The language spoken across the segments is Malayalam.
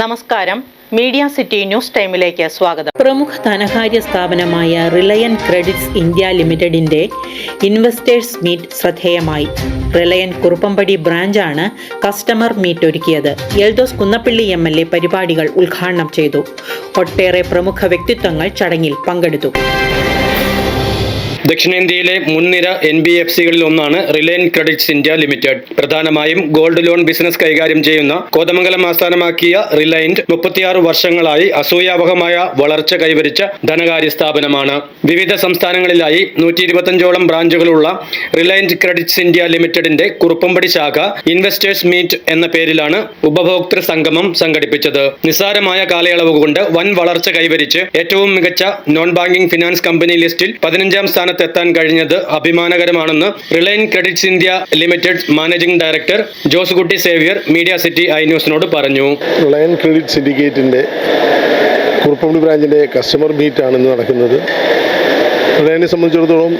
നമസ്കാരം. മീഡിയ സിറ്റി ന്യൂസ് ടൈമിലേക്ക് സ്വാഗതം. പ്രമുഖ ധനകാര്യ സ്ഥാപനമായ റിലയൻ ക്രെഡിറ്റ്സ് ഇന്ത്യ ലിമിറ്റഡിന്റെ ഇൻവെസ്റ്റേഴ്സ് മീറ്റ് ശ്രദ്ധേയമായി. റിലയൻ കുറുപ്പമ്പടി ബ്രാഞ്ചാണ് കസ്റ്റമർ മീറ്റ് ഒരുക്കിയത്. Eldhose Kunnappilly M L A പരിപാടികൾ ഉദ്ഘാടനം ചെയ്തു. ഒട്ടേറെ പ്രമുഖ വ്യക്തിത്വങ്ങൾ ചടങ്ങിൽ പങ്കെടുത്തു. ദക്ഷിണേന്ത്യയിലെ മുൻനിര എൻ ബി എഫ് സികളിൽ ഒന്നാണ് റിലയൻസ് ക്രെഡിറ്റ്സ് ഇന്ത്യ ലിമിറ്റഡ്. പ്രധാനമായും ഗോൾഡ് ലോൺ ബിസിനസ് കൈകാര്യം ചെയ്യുന്ന കോതമംഗലം ആസ്ഥാനമാക്കിയ റിലയൻസ് മുപ്പത്തിയാറ് വർഷങ്ങളായി അസൂയാവഹമായ വളർച്ച കൈവരിച്ച ധനകാര്യ സ്ഥാപനമാണ്. വിവിധ സംസ്ഥാനങ്ങളിലായി നൂറ്റി ഇരുപത്തഞ്ചോളം ബ്രാഞ്ചുകളുള്ള റിലയൻസ് ക്രെഡിറ്റ്സ് ഇന്ത്യ ലിമിറ്റഡിന്റെ കുറുപ്പമ്പടി ശാഖ ഇൻവെസ്റ്റേഴ്സ് മീറ്റ് എന്ന പേരിലാണ് ഉപഭോക്തൃ സംഗമം സംഘടിപ്പിച്ചത്. നിസ്സാരമായ കാലയളവ് കൊണ്ട് വൻ വളർച്ച കൈവരിച്ച് ഏറ്റവും മികച്ച നോൺ ബാങ്കിംഗ് ഫിനാൻസ് കമ്പനി ലിസ്റ്റിൽ പതിനഞ്ചാം സ്ഥാനത്തെത്താൻ കഴിഞ്ഞത് അഭിമാനകരമാണെന്ന് Reliance credits India limited managing director Jose Kutty Xavier media city I ന്യൂസിനോട് പറഞ്ഞു. റിലയൻ ക്രെഡിറ്റ് സിൻഡിക്കേറ്റിന്റെ കുറുപ്പമ്പടി ബ്രാഞ്ചിന്റെ കസ്റ്റമർ മീറ്റാണ് ഇന്ന് നടക്കുന്നത്. റിലയനെ സംബന്ധിച്ചിടത്തോളം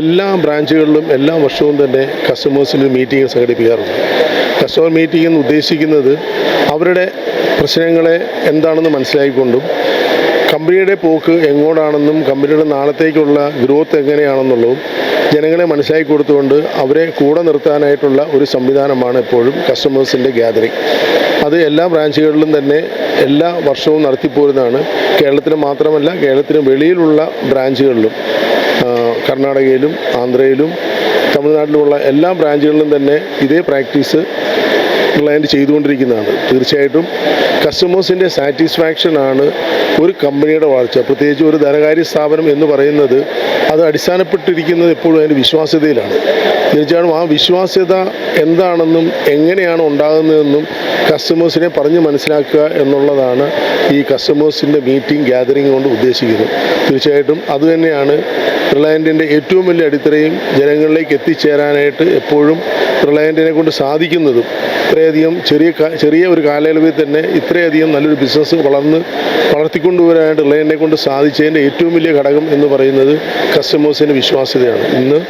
എല്ലാ ബ്രാഞ്ചുകളിലും എല്ലാ വർഷവും തന്നെ കസ്റ്റമേഴ്സിന് മീറ്റിംഗ് സംഘടിപ്പിക്കാറുണ്ട്. കസ്റ്റമർ മീറ്റിംഗ് എന്ന് ഉദ്ദേശിക്കുന്നത് അവരുടെ പ്രശ്നങ്ങളെ എന്താണെന്ന് മനസ്സിലാക്കിക്കൊണ്ടും കമ്പനിയുടെ പോക്ക് എങ്ങോട്ടാണെന്നും കമ്പനിയുടെ നാളത്തേക്കുള്ള ഗ്രോത്ത് എങ്ങനെയാണെന്നുള്ളതും ജനങ്ങളെ മനസ്സിലാക്കി കൊടുത്തുകൊണ്ട് അവരെ കൂടെ നിർത്താനായിട്ടുള്ള ഒരു സംവിധാനമാണ് എപ്പോഴും കസ്റ്റമേഴ്സിന്റെ ഗ്യാതറിംഗ് അത് എല്ലാ ബ്രാഞ്ചുകളിലും തന്നെ എല്ലാ വർഷവും നടത്തിപ്പോരുന്നതാണ്. കേരളത്തിൽ മാത്രമല്ല കേരളത്തിന് വെളിയിലുള്ള ബ്രാഞ്ചുകളിലും കർണാടകയിലും ആന്ധ്രയിലും തമിഴ്നാട്ടിലുമുള്ള എല്ലാ ബ്രാഞ്ചുകളിലും തന്നെ ഇതേ പ്രാക്ടീസ് റിലയന്റ് ചെയ്തുകൊണ്ടിരിക്കുന്നതാണ്. തീർച്ചയായിട്ടും കസ്റ്റമേഴ്സിന്റെ സാറ്റിസ്ഫാക്ഷൻ ആണ് ഒരു കമ്പനിയുടെ വളർച്ച. പ്രത്യേകിച്ച് ഒരു ധനകാര്യ സ്ഥാപനം എന്ന് പറയുന്നത് അത് അടിസ്ഥാനപ്പെട്ടിരിക്കുന്നത് എപ്പോഴും അതിന്റെ വിശ്വാസ്യതയിലാണ്. തീർച്ചയായിട്ടും ആ വിശ്വാസ്യത എന്താണെന്നും എങ്ങനെയാണ് ഉണ്ടാകുന്നതെന്നും കസ്റ്റമേഴ്സിനെ പറഞ്ഞ് മനസ്സിലാക്കുക എന്നുള്ളതാണ് ഈ കസ്റ്റമേഴ്സിന്റെ മീറ്റിംഗ് ഗ്യാതറിംഗ് കൊണ്ട് ഉദ്ദേശിക്കുന്നത്. തീർച്ചയായിട്ടും അതുതന്നെയാണ് റിലയന്റിന്റെ ഏറ്റവും വലിയ അടിത്തറയും ജനങ്ങളിലേക്ക് എത്തിച്ചേരാനായിട്ട് എപ്പോഴും റിലയന്റിനെ കൊണ്ട് സാധിക്കുന്നതും ഇത്രയധികം ചെറിയ ചെറിയ ഒരു കാലയളവിൽ തന്നെ ഇത്രയധികം നല്ലൊരു ബിസിനസ് വളർന്ന് വളർത്തിക്കൊണ്ടുവരാനായിട്ട് റിലയന്റിനെ കൊണ്ട് സാധിച്ചതിന്റെ ഏറ്റവും വലിയ ഘടകം എന്ന് പറയുന്നത് കസ്റ്റമേഴ്സിന്റെ വിശ്വാസ്യതയാണ്. ഇന്ന്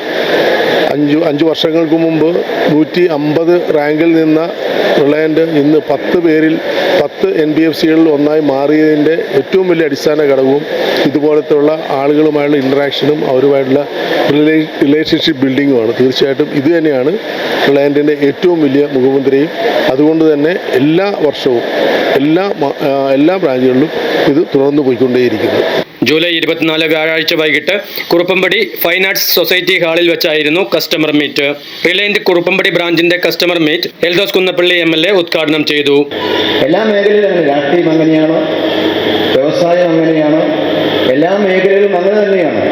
അഞ്ച് അഞ്ച് വർഷങ്ങൾക്ക് മുമ്പ് നൂറ്റി അമ്പത് റാങ്കിൽ നിന്ന റിലയന്റ് ഇന്ന് പത്ത് പേരിൽ പത്ത് എൻ ബി എഫ് സികളിൽ ഒന്നായി മാറിയതിന്റെ ഏറ്റവും വലിയ അടിസ്ഥാന ഘടകവും ഇതുപോലത്തെയുള്ള ആളുകളുമായുള്ള ഇൻട്രാക്ഷനും അവരുമായിട്ടുള്ള റിലേ റിലേഷൻഷിപ്പ് ബിൽഡിങ്ങുമാണ് തീർച്ചയായിട്ടും ഇത് തന്നെയാണ് റിലയന്റിന്റെ ഏറ്റവും വലിയ മുഖമുദ്രയും. അതുകൊണ്ട് തന്നെ എല്ലാ വർഷവും എല്ലാ എല്ലാ ബ്രാഞ്ചുകളിലും ഇത് തുടർന്ന് പോയിക്കൊണ്ടേയിരിക്കുന്നു. ജൂലൈ ഇരുപത്തിനാല് വ്യാഴാഴ്ച വൈകിട്ട് കുറുപ്പമ്പടി ഫൈൻ ആർട്സ് സൊസൈറ്റി ഹാളിൽ വെച്ചായിരുന്നു customer meet Reliance Kuruppampady ബ്രാഞ്ചിന്റെ customer meet Eldhose Kunnappilly M L A ഉദ്ഘാടനം ചെയ്തു. എല്ലാ മേഖലയിലും രാഷ്ട്രീയം അങ്ങനെയാണ്? വ്യവസായം അങ്ങനെയാണ്? എല്ലാ മേഖലയിലും അങ്ങനെ തന്നെയാണ്.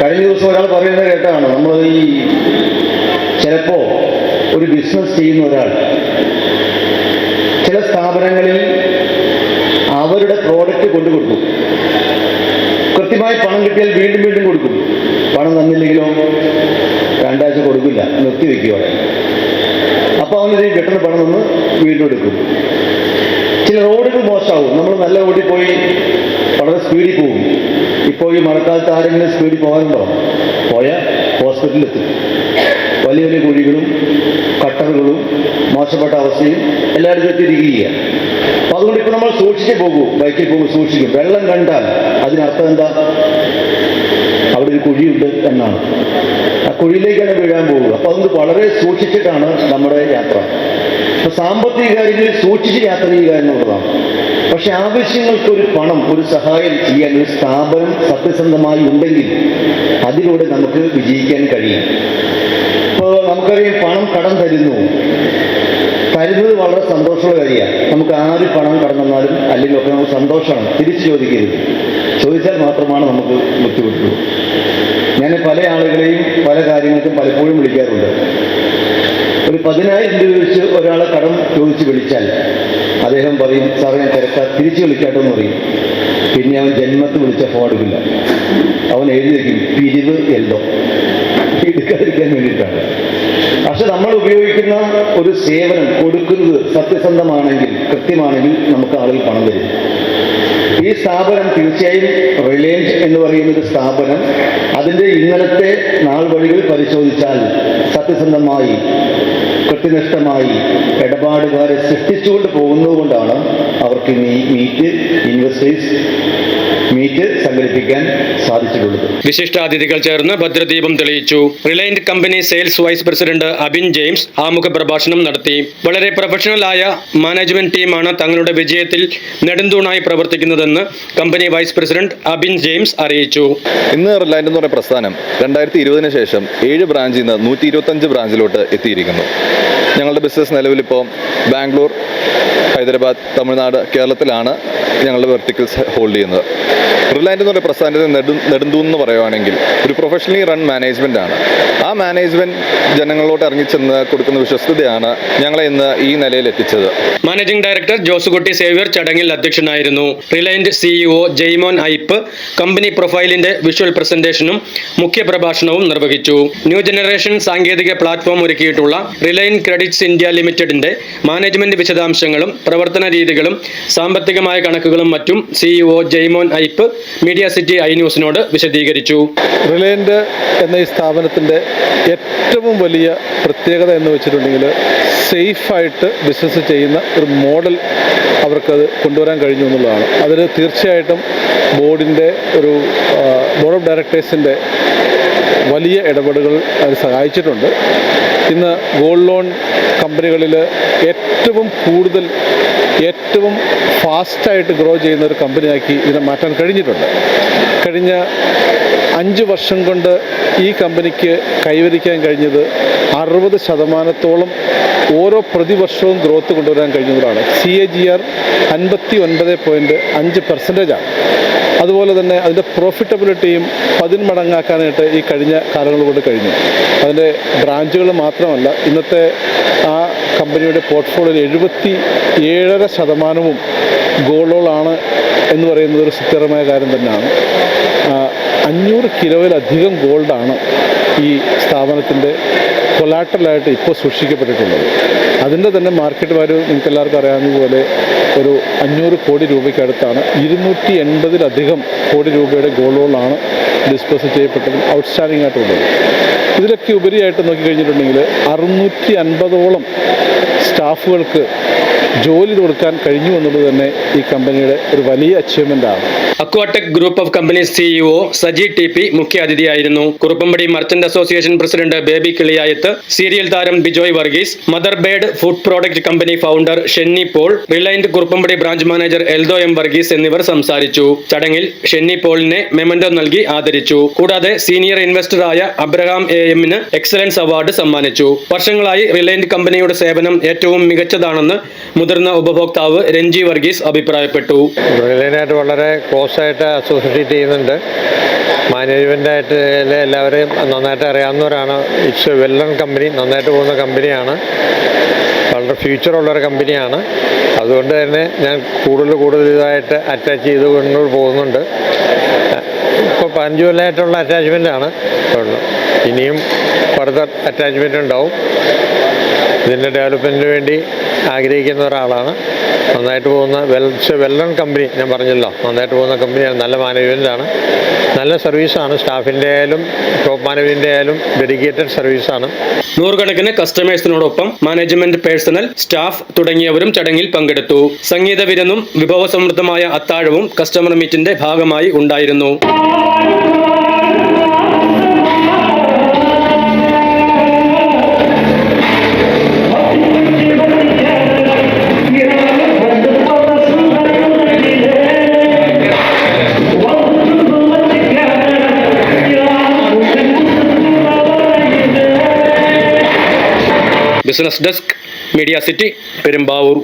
കഴിഞ്ഞ ദിവസം ഒരാൾ പറയുന്നത് കേട്ടാണ് നമ്മൾ ഈ ചിലപ്പോൾ ഒരു ബിസിനസ് ചെയ്യുന്ന ഒരാൾ ചില സ്ഥാപനങ്ങളിൽ അവരുടെ പ്രോഡക്റ്റ് കൊണ്ടു കൊടുക്കും കൃത്യമായി പണം കിട്ടിയാൽ വീണ്ടും വീണ്ടും കൊടുക്കും. പണം തന്നില്ലെങ്കിലോ രണ്ടാഴ്ച കൊടുക്കില്ല. നിർത്തിവെക്കും അവിടെ. അപ്പോൾ അവനൊരു കിട്ടുന്ന പണം ഒന്ന് വീണ്ടും എടുക്കും. ചില റോഡുകൾ മോശമാവും. നമ്മൾ നല്ല റോഡിൽ പോയി വളരെ സ്പീഡിൽ പോകും. ഇപ്പോൾ ഈ മഴക്കാലത്ത് ആരെങ്കിലും സ്പീഡിൽ പോകാനുണ്ടോ? പോയാൽ ഹോസ്പിറ്റലിലെത്തും വലിയ വലിയ കുഴികളും കട്ടറുകളും മോശപ്പെട്ട അവസ്ഥയും എല്ലായിടത്തും എത്തിയിരിക്കുകയാണ് അപ്പോൾ അതുകൊണ്ട് ഇപ്പൊ നമ്മൾ സൂക്ഷിച്ചു പോകൂ. ബൈക്കിൽ പോകുമ്പോൾ സൂക്ഷിക്കും. വെള്ളം കണ്ടാൽ അതിനർത്ഥം എന്താ? അവിടെ ഒരു കുഴിയുണ്ട് എന്നാണ്. ആ കുഴിയിലേക്കാണ് വീഴാൻ പോകുക അപ്പൊ അതുകൊണ്ട് വളരെ സൂക്ഷിച്ചിട്ടാണ് നമ്മുടെ യാത്ര. അപ്പൊ സാമ്പത്തിക കാര്യങ്ങളിൽ സൂക്ഷിച്ച് യാത്ര ചെയ്യുക എന്നുള്ളതാണ്. പക്ഷെ ആവശ്യങ്ങൾക്ക് ഒരു പണം ഒരു സഹായം ചെയ്യാൻ ഒരു സ്ഥാപനം സത്യസന്ധമായി ഉണ്ടെങ്കിൽ അതിലൂടെ നമുക്ക് വിജയിക്കാൻ കഴിയും. ഇപ്പോൾ നമുക്കറിയാം പണം കടം തരുന്നു. തരുന്നത് വളരെ സന്തോഷമുള്ള കാര്യമാണ്. നമുക്ക് ആര് പണം കടന്നാലും അല്ലെങ്കിൽ ഒക്കെ നമുക്ക് സന്തോഷമാണ്. തിരിച്ചു ചോദിക്കരുത്. ചോദിച്ചാൽ മാത്രമാണ് നമുക്ക് ബുദ്ധിമുട്ടുള്ളൂ. ഞാൻ പല ആളുകളെയും പല കാര്യങ്ങൾക്കും പലപ്പോഴും വിളിക്കാറുണ്ട്. ഒരു പതിനായിരം രൂപ വെച്ച് ഒരാളെ കടം ചോദിച്ച് വിളിച്ചാൽ അദ്ദേഹം പറയും സാറേ ഞാൻ തിരക്കാ. തിരിച്ചു വിളിക്കാട്ടോ എന്ന് പറയും. പിന്നെ അവൻ ജന്മത്ത് വിളിച്ച ഫോൺ എടുക്കില്ല. അവൻ എഴുതി വയ്ക്കും പിരിവ് എല്ലോ എടുക്കാതിരിക്കാൻ നമ്മൾ ഉപയോഗിക്കുന്ന ഒരു സേവനം കൊടുക്കുന്നത് സത്യസന്ധമാണെങ്കിൽ കൃത്യമാണെങ്കിൽ നമുക്ക് ആളിൽ പണം തരും ഈ സ്ഥാപനം തീർച്ചയായും റിലയൻസ് എന്ന് പറയുന്ന ഒരു സ്ഥാപനം അതിന്റെ ഇന്നലത്തെ നാൾ വഴികൾ പരിശോധിച്ചാൽ സത്യസന്ധമായി കൃത്യനിഷ്ഠമായി ഇടപാടുകാരെ സൃഷ്ടിച്ചുകൊണ്ട് പോകുന്നതുകൊണ്ടാണ് അവർക്ക് മീറ്റ് ഇൻവെസ്റ്റേഴ്സ് മീറ്റ് സംഘടിപ്പിക്കാൻ സാധിച്ചിട്ടുള്ളത്. വിശിഷ്ടാതിഥികൾ ചേർന്ന് ഭദ്രദീപം തെളിയിച്ചു. Reliance company sales vice president Abin James ആമുഖ പ്രഭാഷണം നടത്തി. വളരെ പ്രൊഫഷണലായ മാനേജ്മെന്റ് ടീമാണ് തങ്ങളുടെ വിജയത്തിൽ നെടുന്തൂണായി പ്രവർത്തിക്കുന്നതെന്ന് company vice president Abin James അറിയിച്ചു. ഇന്ന് റിലയൻസ് എന്ന് പറയുന്ന പ്രസ്ഥാനം രണ്ടായിരത്തി ഇരുപതിന് ശേഷം ഏഴ് ബ്രാഞ്ചിൽ നിന്ന് നൂറ്റി ഇരുപത്തഞ്ച് ബ്രാഞ്ചിലോട്ട് എത്തിയിരിക്കുന്നു. ഞങ്ങളുടെ ബിസിനസ് നിലവിലിപ്പോൾ ബാംഗ്ലൂർ ഹൈദരാബാദ് തമിഴ്നാട് കേരളത്തിലാണ് ഞങ്ങളുടെ വെർട്ടിക്കൽസ് ഹോൾഡ് ചെയ്യുന്നത്. റിലയന്റ് എന്ന് പറയുന്ന പ്രസ്ഥാനത്തിന് നെടു എന്ന് പറയുവാണെങ്കിൽ ഒരു പ്രൊഫഷണലി റൺ മാനേജ്മെന്റ് ആണ്. ആ മാനേജ്മെന്റ് ജനങ്ങളിലോട്ട് ഇറങ്ങിച്ചെന്ന് കൊടുക്കുന്ന വിശ്വസ്തതയാണ് ഞങ്ങളെ ഇന്ന് ഈ നിലയിൽ എത്തിച്ചത്. മാനേജിംഗ് ഡയറക്ടർ ജോസുകുട്ടി സേവ്യർ ചടങ്ങിൽ അധ്യക്ഷനായിരുന്നു. Reliant CEO Jaimon Ipe company പ്രൊഫൈലിന്റെ visual പ്രസന്റേഷനും മുഖ്യ പ്രഭാഷണവും നിർവഹിച്ചു. ന്യൂ ജനറേഷൻ സാങ്കേതിക പ്ലാറ്റ്ഫോം ഒരുക്കിയിട്ടുള്ള റിലയൻ ക്രെഡിറ്റ്സ് ഇന്ത്യ ലിമിറ്റഡിന്റെ മാനേജ്മെന്റ് വിശദാംശങ്ങളും പ്രവർത്തന രീതികളും സാമ്പത്തികമായ കണക്കുകളും മറ്റും CEO Jaimon Ipe media city I ന്യൂസിനോട് വിശദീകരിച്ചു. റിലയന്റ് എന്ന ഈ സ്ഥാപനത്തിന്റെ ഏറ്റവും വലിയ പ്രത്യേകത എന്ന് വെച്ചിട്ടുണ്ടെങ്കിൽ സേഫായിട്ട് ബിസിനസ് ചെയ്യുന്ന ഒരു മോഡൽ അവർക്കത് കൊണ്ടുവരാൻ കഴിഞ്ഞു എന്നുള്ളതാണ്. അതിൽ തീർച്ചയായിട്ടും ബോർഡിന്റെ ഒരു ബോർഡ് ഓഫ് ഡയറക്ടേഴ്സിന്റെ വലിയ ഇടപെടലുകൾ അത് സഹായിച്ചിട്ടുണ്ട്. ഇന്ന് ഗോൾഡ് ലോൺ കമ്പനികളിൽ ഏറ്റവും കൂടുതൽ ഏറ്റവും ഫാസ്റ്റായിട്ട് ഗ്രോ ചെയ്യുന്ന ഒരു കമ്പനിയാക്കി ഇതിനെ മാറ്റാൻ കഴിഞ്ഞിട്ടുണ്ട്. കഴിഞ്ഞ അഞ്ച് വർഷം കൊണ്ട് ഈ കമ്പനിക്ക് കൈവരിക്കാൻ കഴിഞ്ഞത് അറുപത് ശതമാനത്തോളം ഓരോ പ്രതിവർഷവും ഗ്രോത്ത് കൊണ്ടുവരാൻ കഴിഞ്ഞതാണ്. സി എ ജി ആർ അൻപത്തി ഒൻപത് പോയിന്റ് അഞ്ച് പെർസെന്റേജാണ് അതുപോലെ തന്നെ അതിന്റെ പ്രോഫിറ്റബിലിറ്റിയും പതിന്മടങ്ങാക്കാനായിട്ട് ഈ കഴിഞ്ഞ കാലങ്ങൾ കൊണ്ട് കഴിഞ്ഞു. അതിന്റെ ബ്രാഞ്ചുകൾ മാത്രമല്ല ഇന്നത്തെ ആ കമ്പനിയുടെ പോർട്ട്ഫോളിയോയിൽ എഴുപത്തി ഏഴര ശതമാനവും ഗോളുകളാണ് എന്ന് പറയുന്നത് ഒരു സുസ്ഥിരമായ കാര്യം തന്നെയാണ്. അഞ്ഞൂറ് കിലോയിലധികം ഗോൾഡാണ് ഈ സ്ഥാപനത്തിന്റെ കൊലാട്ടലായിട്ട് ഇപ്പോൾ സൂക്ഷിക്കപ്പെട്ടിട്ടുള്ളത്. അതിന്റെ തന്നെ മാർക്കറ്റ് വാല്യൂ നിങ്ങൾക്ക് എല്ലാവർക്കും അറിയാവുന്നതുപോലെ ഒരു അഞ്ഞൂറ് കോടി രൂപയ്ക്ക് അടുത്താണ് ഇരുന്നൂറ്റി എൺപതിലധികം കോടി രൂപയുടെ ഗോളുകളാണ് ഡിസ്പോസ് ചെയ്യപ്പെട്ടതും ഔട്ട്സ്റ്റാൻഡിംഗ് ആയിട്ടുള്ളത്. ഇതിലൊക്കെ ഉപരിയായിട്ട് നോക്കിക്കഴിഞ്ഞിട്ടുണ്ടെങ്കിൽ അറുന്നൂറ്റി അൻപതോളം സ്റ്റാഫുകൾക്ക് ജോലി കൊടുക്കാൻ കഴിഞ്ഞു എന്നുള്ളത് തന്നെ ഈ കമ്പനിയുടെ ഒരു വലിയ അച്ചീവ്മെന്റ് ആണ്. Aquatech group of companies CEO Saji T P മുഖ്യാതിഥിയായിരുന്നു Kuruppampady merchant association president Baby Kiliyayath serial താരം Bijoy Varghese mother bird food product company founder Shenny Paul Reliant Kuruppampady branch manager Eldho M Varghese എന്നിവർ സംസാരിച്ചു. ചടങ്ങിൽ ഷെന്നി പോളിനെ മെമന്റോ നൽകി ആദരിച്ചു. കൂടാതെ സീനിയർ ഇൻവെസ്റ്ററായ അബ്രഹാം എ എമ്മിന് എക്സലൻസ് അവാർഡ് സമ്മാനിച്ചു. വർഷങ്ങളായി റിലയന്റ് കമ്പനിയുടെ സേവനം ഏറ്റവും മികച്ചതാണെന്ന് മുതിർന്ന ഉപഭോക്താവ് രഞ്ജി വർഗീസ് അഭിപ്രായപ്പെട്ടു. വളരെ ആയിട്ട് അസോസിയേറ്റ് ചെയ്യുന്നുണ്ട്. മാനേജ്മെന്റായിട്ട് എല്ലാവരെയും നന്നായിട്ട് അറിയാവുന്നവരാണ്. ഇറ്റ്സ് വെൽ റൺ കമ്പനി നന്നായിട്ട് പോകുന്ന കമ്പനിയാണ് വളരെ ഫ്യൂച്ചറുള്ളൊരു കമ്പനിയാണ് അതുകൊണ്ട് തന്നെ ഞാൻ കൂടുതൽ കൂടുതൽ ഇതായിട്ട് അറ്റാച്ച് ചെയ്ത് കൊണ്ട് പോകുന്നുണ്ട്. ഇപ്പോൾ പതിനഞ്ച് കൊല്ലമായിട്ടുള്ള അറ്റാച്ച്മെന്റാണ് ഇനിയും ഫർദർ അറ്റാച്ച്മെന്റ് ഉണ്ടാവും. ഇതിന്റെ ഡെവലപ്മെന്റിന് വേണ്ടി ആഗ്രഹിക്കുന്ന ഒരാളാണ്. നന്നായിട്ട് പോകുന്ന വെൽ വെല്ലൺ കമ്പനി ഞാൻ പറഞ്ഞല്ലോ നന്നായിട്ട് പോകുന്ന കമ്പനിയാണ് നല്ല മാനേജ്മെന്റാണ് നല്ല സർവീസാണ് സ്റ്റാഫിന്റെ ആയാലും ടോപ്പ് മാനേജ്മെന്റ് ആയാലും ഡെഡിക്കേറ്റഡ് സർവീസാണ് നൂറുകണക്കിന് കസ്റ്റമേഴ്സിനോടൊപ്പം മാനേജ്മെന്റ് പേഴ്സണൽ സ്റ്റാഫ് തുടങ്ങിയവരും ചടങ്ങിൽ പങ്കെടുത്തു. സംഗീത വിരുന്നും വിഭവസമൃദ്ധമായ അത്താഴവും കസ്റ്റമർ മീറ്റിന്റെ ഭാഗമായി ഉണ്ടായിരുന്നു. Business desk media city Perumbavoor.